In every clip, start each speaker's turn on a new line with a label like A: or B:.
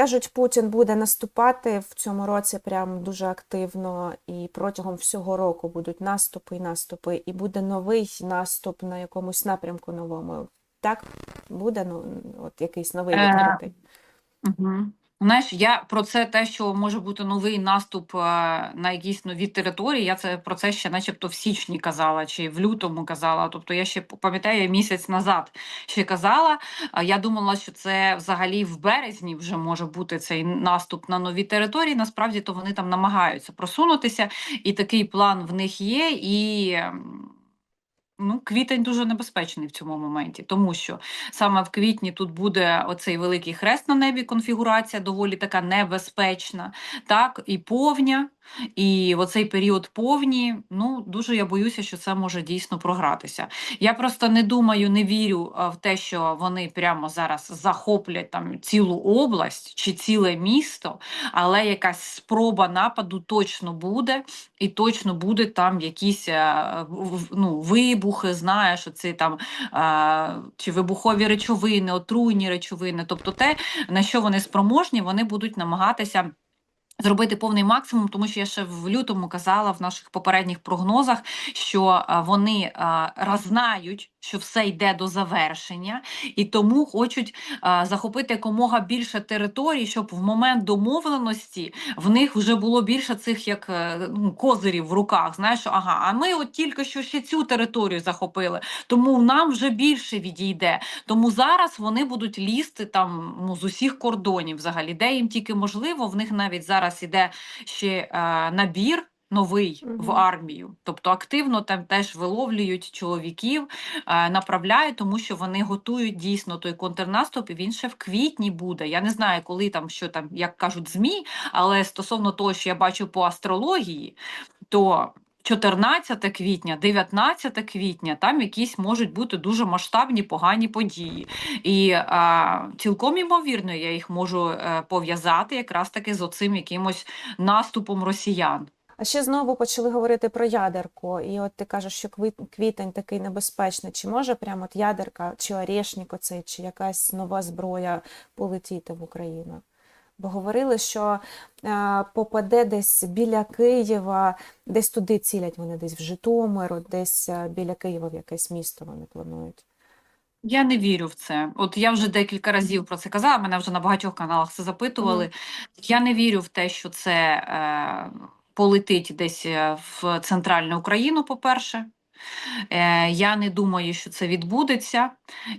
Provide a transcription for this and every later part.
A: Кажуть, Путін буде наступати в цьому році прям дуже активно, і протягом всього року будуть наступи і наступи, і буде новий наступ на якомусь напрямку новому. Так буде ну, от якийсь новий
B: Е,
A: відкритий.
B: Угу. Знаєш, я про це те, що може бути новий наступ е, на якісь нові території. Я це про це ще, начебто, в січні казала чи в лютому казала. Тобто, я ще пам'ятаю місяць назад ще казала. Я думала, що це взагалі в березні вже може бути цей наступ на нові території. Насправді то вони там намагаються просунутися, і такий план в них є. І Ну, квітень дуже небезпечний в цьому моменті, тому що саме в квітні тут буде оцей великий хрест на небі, конфігурація доволі така небезпечна, так, і повня, і оцей період повні, ну, дуже я боюся, що це може дійсно програтися. Я просто не думаю, не вірю в те, що вони прямо зараз захоплять там цілу область чи ціле місто, але якась спроба нападу точно буде, і точно буде там якісь ну, вибухи, знаєш, оці там чи вибухові речовини, отруйні речовини. Тобто те, на що вони спроможні, вони будуть намагатися. Зробити повний максимум, тому що я ще в лютому казала в наших попередніх прогнозах, що вони а, раз знають, що все йде до завершення, і тому хочуть а, захопити якомога більше територій, щоб в момент домовленості в них вже було більше цих як е, ну, козирів в руках. Знаєш, ага, а ми от тільки що ще цю територію захопили, тому нам вже більше відійде. Тому зараз вони будуть лізти там ну, з усіх кордонів, взагалі, де їм тільки можливо. В них навіть зараз іде ще е, набір. Новий в армію, тобто активно там теж виловлюють чоловіків, е, направляють, тому що вони готують дійсно той контрнаступ, і він ще в квітні буде. Я не знаю, коли там що там, як кажуть, змі, але стосовно того, що я бачу по астрології, то 14 квітня, 19 квітня, там якісь можуть бути дуже масштабні погані події. І а, цілком ймовірно, я їх можу е, пов'язати якраз таки з оцим якимось наступом росіян.
A: А ще знову почали говорити про ядерку, і от ти кажеш, що квіт- квітень такий небезпечний. Чи може прямо от ядерка, чи орешник оцей, чи якась нова зброя полетіти в Україну? Бо говорили, що е, попаде десь біля Києва, десь туди цілять вони, десь в Житомир, десь е, біля Києва в якесь місто вони планують.
B: Я не вірю в це. От я вже декілька разів про це казала, мене вже на багатьох каналах це запитували. Я не вірю в те, що це е, полетить десь е, в центральну Україну, по-перше. Е, я не думаю, що це відбудеться.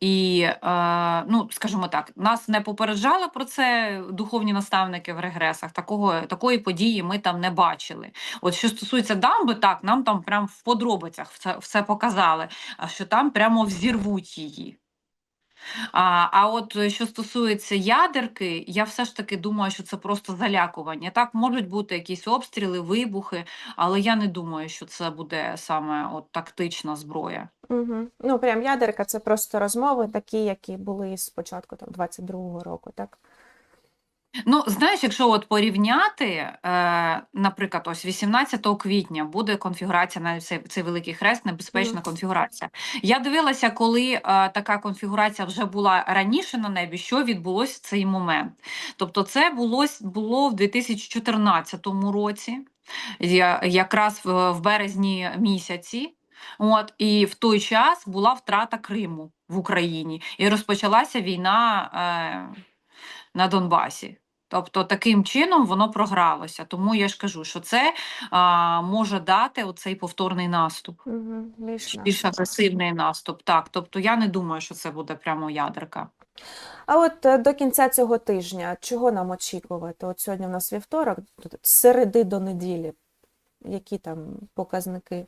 B: І, е, ну, скажімо так, нас не попереджали про це духовні наставники в регресах. Такого, такої події ми там не бачили. От що стосується дамби, так, нам там прям в подробицях все, все показали, що там прямо взірвуть її. А, а от е, що стосується ядерки, я все ж таки думаю, що це просто залякування. Так, можуть бути якісь обстріли, вибухи, але я не думаю, що це буде саме от тактична зброя.
A: Угу. Ну, прям ядерка це просто розмови, такі, які були з початку там, 22-го року, так?
B: Ну, знаєш, якщо от порівняти, е, наприклад, ось 18 квітня буде конфігурація на цей, цей великий хрест, небезпечна
A: Мгм.
B: конфігурація. Я дивилася, коли е, така конфігурація вже була раніше на небі, що відбулося в цей момент. Тобто, це було, було в 2014 році, я, якраз в, в березні місяці. От, і в той час була втрата Криму в Україні, і розпочалася війна е, на Донбасі. Тобто таким чином воно програлося. Тому я ж кажу, що це а, може дати оцей повторний наступ,
A: Угу. Більш
B: більш агресивний наступ. Так, тобто я не думаю, що це буде прямо ядерка.
A: А от е, до кінця цього тижня чого нам очікувати? От сьогодні у нас вівторок, з середи до неділі. Які там показники?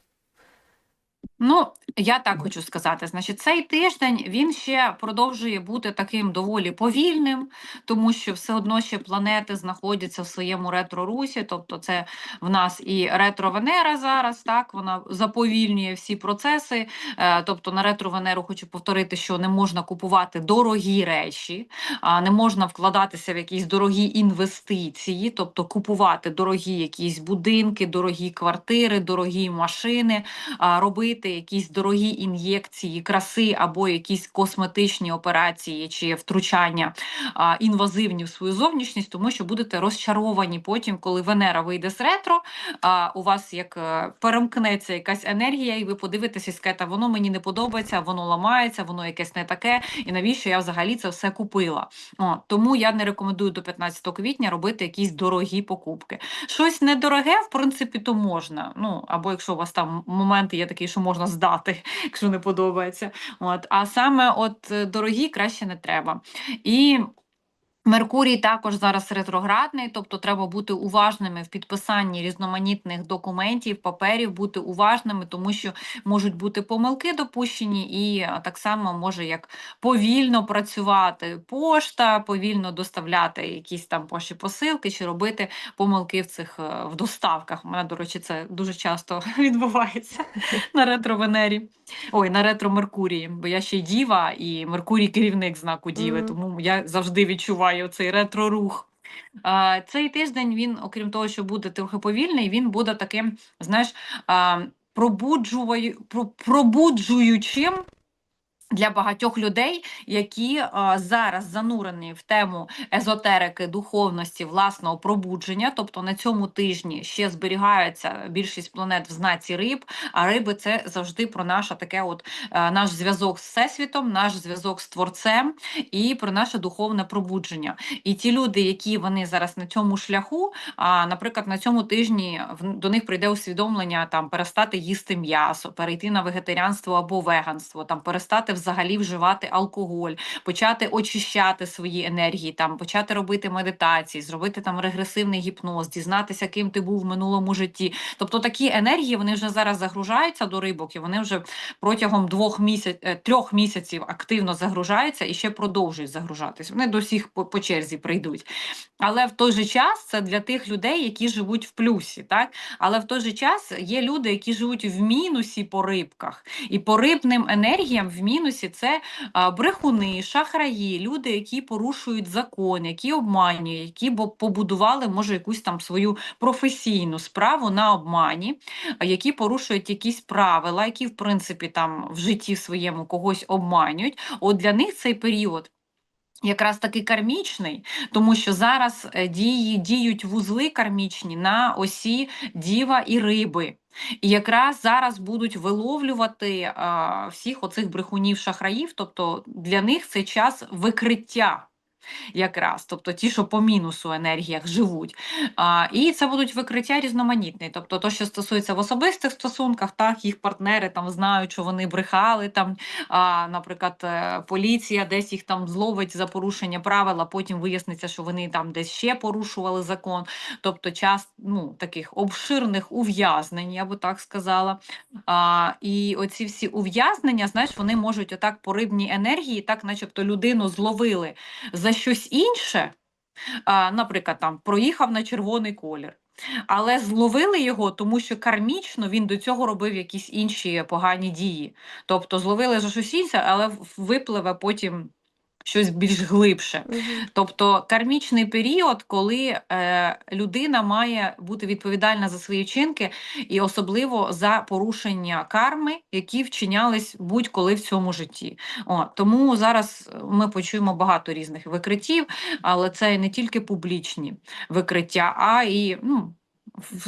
B: Ну, я так хочу сказати. Значить, цей тиждень він ще продовжує бути таким доволі повільним, тому що все одно ще планети знаходяться в своєму ретро-русі, тобто це в нас і ретро-Венера зараз, так, вона заповільнює всі процеси. Е, тобто на ретро-Венеру хочу повторити, що не можна купувати дорогі речі, а не можна вкладатися в якісь дорогі інвестиції, тобто купувати дорогі якісь будинки, дорогі квартири, дорогі машини, робити робити якісь дорогі ін'єкції краси або якісь косметичні операції чи втручання а, інвазивні в свою зовнішність, тому що будете розчаровані потім, коли Венера вийде з ретро, а у вас як е, перемкнеться якась енергія, і ви подивитеся і скажете, воно мені не подобається, воно ламається, воно якесь не таке, і навіщо я взагалі це все купила. О, тому я не рекомендую до 15 квітня робити якісь дорогі покупки. Щось недороге, в принципі, то можна. Ну, або якщо у вас там моменти є такі, що можна здати, якщо не подобається. От, а саме от дорогі краще не треба. І Меркурій також зараз ретроградний, тобто треба бути уважними в підписанні різноманітних документів, паперів, бути уважними, тому що можуть бути помилки допущені, і так само може як повільно працювати пошта, повільно доставляти якісь там поші посилки чи робити помилки в цих е, в доставках. У мене, до речі, це дуже часто відбувається на ретро-Венері. Ой, на ретро Меркурії, бо я ще діва, і Меркурій керівник знаку Діви,
A: Мгм.
B: тому я завжди відчуваю цей ретро-рух. Цей тиждень він, окрім того, що буде трохи повільний, він буде таким, знаєш, пробуджуваю, пробуджуючим. Для багатьох людей, які а, зараз занурені в тему езотерики, духовності, власного пробудження, тобто на цьому тижні ще зберігається більшість планет в знаці риб. А риби це завжди про наше таке, от е, наш зв'язок з всесвітом, наш зв'язок з творцем і про наше духовне пробудження. І ті люди, які вони зараз на цьому шляху, а наприклад, на цьому тижні до них прийде усвідомлення там перестати їсти м'ясо, перейти на вегетаріанство або веганство, там перестати взагалі вживати алкоголь, почати очищати свої енергії, там почати робити медитації, зробити там регресивний гіпноз, дізнатися, ким ти був в минулому житті. Тобто такі енергії вони вже зараз загружаються до рибок, і вони вже протягом двох місяць, е, трьох місяців активно загружаються і ще продовжують загружатись. Вони до всіх по, по черзі прийдуть. Але в той же час це для тих людей, які живуть в плюсі, так? Але в той же час є люди, які живуть в мінусі по рибках. І по рибним енергіям в мінусі це брехуни, шахраї, люди, які порушують закон, які обманюють, які побудували, може, якусь там свою професійну справу на обмані, які порушують якісь правила, які, в принципі, там в житті своєму когось обманюють. От для них цей період. Якраз таки кармічний, тому що зараз е, дії, діють вузли кармічні на осі діва і риби. І якраз зараз будуть виловлювати а, всіх оцих брехунів шахраїв, тобто для них це час викриття. Якраз, тобто ті, що по мінусу енергіях живуть. А, і це будуть викриття різноманітні. Тобто, то, що стосується в особистих стосунках, так їх партнери там знають, що вони брехали. Там, а, наприклад, е, поліція десь їх там зловить за порушення правил, а потім виясниться, що вони там десь ще порушували закон. Тобто, час ну, таких обширних ув'язнень, я би так сказала. А, і оці всі ув'язнення, знаєш, вони можуть отак по рибній енергії, так, начебто, людину зловили за щось інше, наприклад, там проїхав на червоний колір. Але зловили його, тому що кармічно він до цього робив якісь інші погані дії. Тобто зловили за щось інше, але випливе потім щось більш глибше.
A: Мгм.
B: Тобто кармічний період, коли е, людина має бути відповідальна за свої вчинки, і особливо за порушення карми, які вчинялись будь-коли в цьому житті. О, тому зараз ми почуємо багато різних викриттів, але це не тільки публічні викриття, а і ну,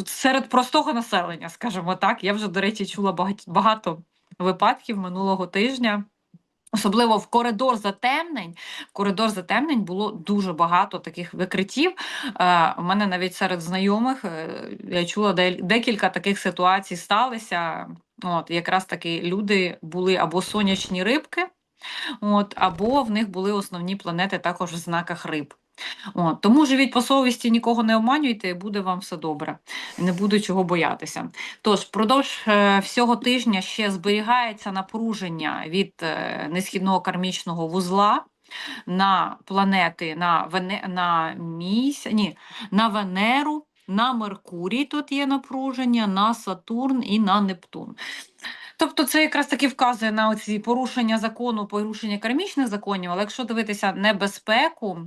B: серед простого населення, скажімо так. Я вже, до речі, чула багато випадків минулого тижня. Особливо в коридор затемнень. В коридор затемнень було дуже багато таких викриттів. Е, у мене навіть серед знайомих е, я чула декілька таких ситуацій сталися. От, якраз таки люди були або сонячні рибки, от, або в них були основні планети також в знаках риб. От, тому живіть по совісті, нікого не обманюйте, і буде вам все добре. Не буде чого боятися. Тож, впродовж е, всього тижня ще зберігається напруження від е, несхідного кармічного вузла на планети, на, Вене, на місяць, ні, на Венеру, на Меркурій тут є напруження, на Сатурн і на Нептун. Тобто це якраз таки вказує на ці порушення закону, порушення кармічних законів, але якщо дивитися небезпеку,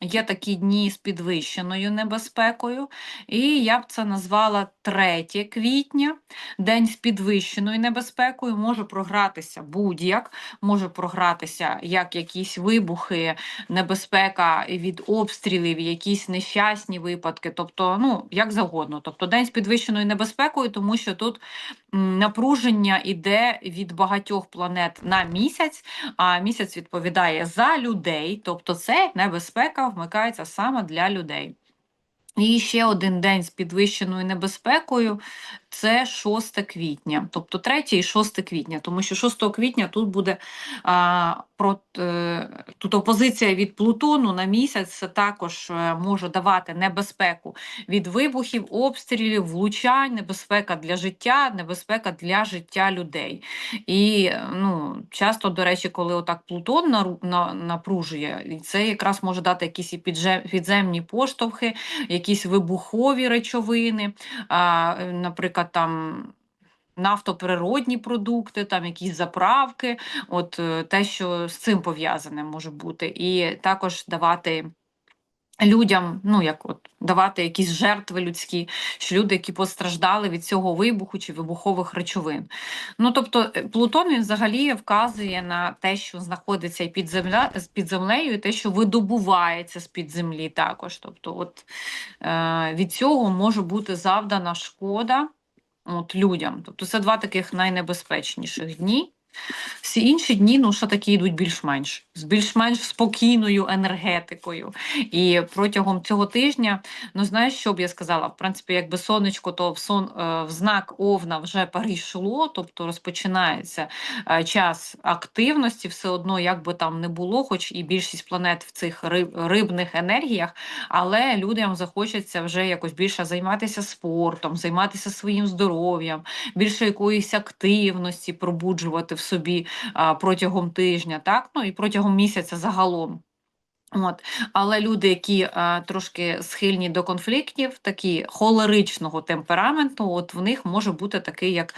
B: Є такі дні з підвищеною небезпекою, і я б це назвала 3 квітня, день з підвищеною небезпекою. Може програтися будь-як, може програтися як якісь вибухи, небезпека від обстрілів, якісь нещасні випадки, тобто, ну, як завгодно. Тобто день з підвищеною небезпекою, тому що тут напруження іде від багатьох планет на місяць, а місяць відповідає за людей, тобто це небезпека вмикається саме для людей. І ще один день з підвищеною небезпекою це 6 квітня, тобто 3 і 6 квітня, тому що 6 квітня тут буде а, про, е, тут опозиція від Плутону на місяць це також е, може давати небезпеку від вибухів, обстрілів, влучань, небезпека для життя, небезпека для життя людей. І ну, часто, до речі, коли отак Плутон нару- на, напружує, це якраз може дати якісь і підземні поштовхи, якісь вибухові речовини, е, наприклад, там. Нафтоприродні продукти, там якісь заправки, от е, те, що з цим пов'язане може бути, і також давати людям, ну як от давати якісь жертви людські, що люди, які постраждали від цього вибуху чи вибухових речовин. Ну тобто е, Плутон він взагалі вказує на те, що знаходиться і під земля під землею, і те, що видобувається з під землі, також. Тобто, от е, від цього може бути завдана шкода от, людям. Тобто, це два таких найнебезпечніших дні. Всі інші дні, ну, що такі йдуть більш-менш з більш-менш спокійною енергетикою. І протягом цього тижня, ну знаєш, що б я сказала? В принципі, якби сонечко, то в сон е, в знак Овна вже перейшло, тобто розпочинається е, час активності, все одно, як би там не було, хоч і більшість планет в цих риб, рибних енергіях, але людям захочеться вже якось більше займатися спортом, займатися своїм здоров'ям, більше якоїсь активності пробуджувати в собі протягом тижня, так? Ну і протягом місяця загалом. От. Але люди, які а, трошки схильні до конфліктів, такі холеричного темпераменту, от в них може бути такий, як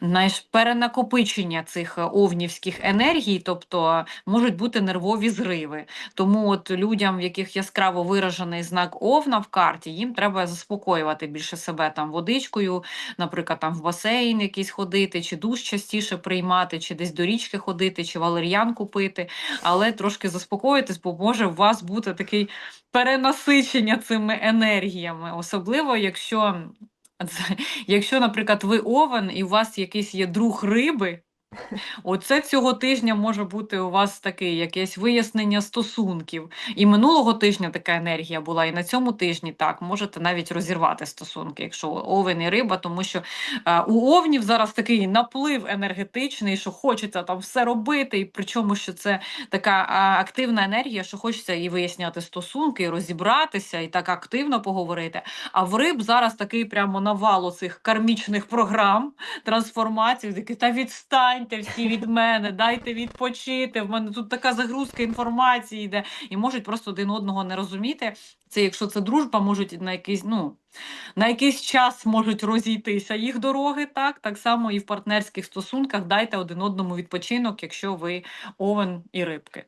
B: знаєш, перенакопичення цих е, овнівських енергій, тобто можуть бути нервові зриви. Тому от людям, в яких яскраво виражений знак Овна в карті, їм треба заспокоювати більше себе там водичкою, наприклад, там в басейн якийсь ходити, чи душ частіше приймати, чи десь до річки ходити, чи валер'янку пити, але трошки заспокоїтись, бо може у вас буде такий перенасичення цими енергіями, особливо якщо. Якщо, наприклад, ви овен і у вас якийсь є друг риби, оце цього тижня може бути у вас таке якесь вияснення стосунків. І минулого тижня така енергія була, і на цьому тижні так можете навіть розірвати стосунки, якщо овен і риба, тому що е, у овнів зараз такий наплив енергетичний, що хочеться там все робити, і причому що це така активна енергія, що хочеться і виясняти стосунки, і розібратися, і так активно поговорити. А в риб зараз такий прямо навал цих кармічних програм, трансформацій, такі, та відстаньте всі від мене, дайте відпочити. В мене тут така загрузка інформації йде, і можуть просто один одного не розуміти. Це якщо це дружба, можуть на якийсь, ну, на якийсь час можуть розійтися їх дороги, так, так само і в партнерських стосунках дайте один одному відпочинок, якщо ви овен і рибки.